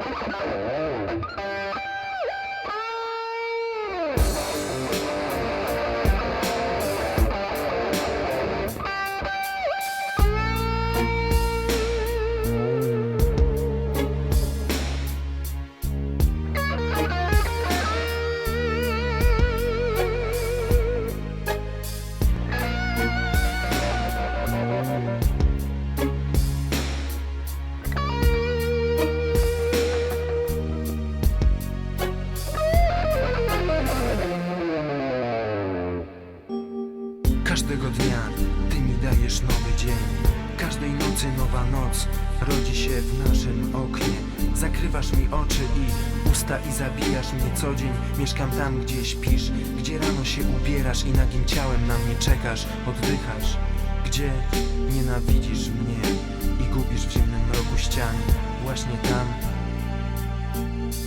Oh. Każdego dnia. Ty mi dajesz nowy dzień. Każdej nocy nowa noc rodzi się w naszym oknie. Zakrywasz mi oczy i usta i zabijasz mnie co dzień. Mieszkam tam, gdzie śpisz Gdzie rano się ubierasz i nagim ciałem na mnie czekasz. Oddychasz Gdzie nienawidzisz mnie I gubisz w zimnym mroku ścian Właśnie tam.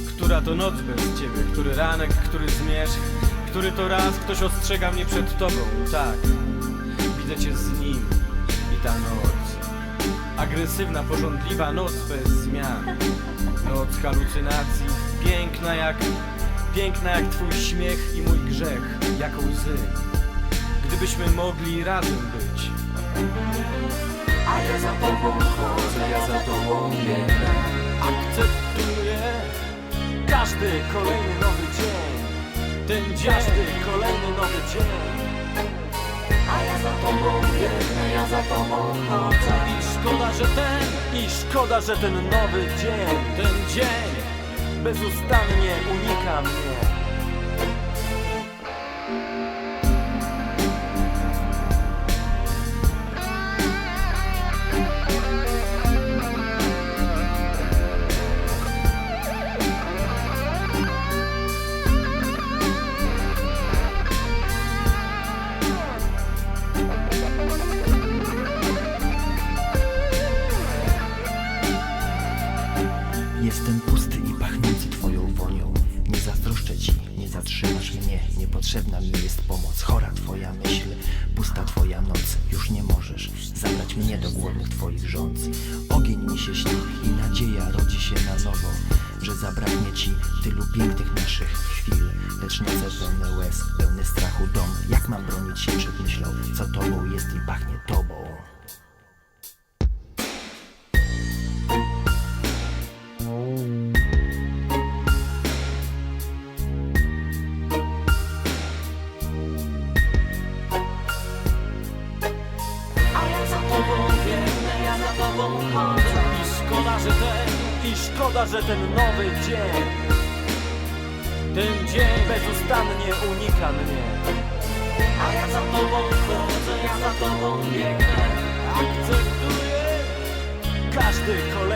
Która to noc bez ciebie, który ranek, który zmierzch Który to raz ktoś ostrzega mnie przed tobą, tak Widzę cię z nim i ta noc. Agresywna, porządliwa noc bez zmian. Noc halucynacji, piękna jak Piękna jak twój śmiech i mój grzech, jak łzy. Gdybyśmy mogli razem być. A ja za tobą chodzę, ja za tobą biegnę. Akceptuję każdy kolejny nowy dzień Ten dzień, każdy kolejny nowy dzień. A ja za tobą biegnę, ja za tobą chodzę I szkoda, że ten, i szkoda, że ten nowy dzień, ten dzień bezustannie unika mnie. Nie zatrzymasz mnie Niepotrzebna mi jest pomoc. Chora twoja myśl, pusta twoja noc. Już nie możesz zabrać mnie do głodnych twoich rządz Ogień mi się śni i nadzieja rodzi się na nowo Że zabraknie ci tylu pięknych naszych chwil. Lecz noce pełne łez, pełny strachu dom. Jak mam bronić się przed myślą, co tobą jest i pachnie tobą Ten, i szkoda, że ten nowy dzień, ten dzień bezustannie unika mnie. A ja za tobą chodzę, ja za tobą biegnę. Akceptuję każdy kolejny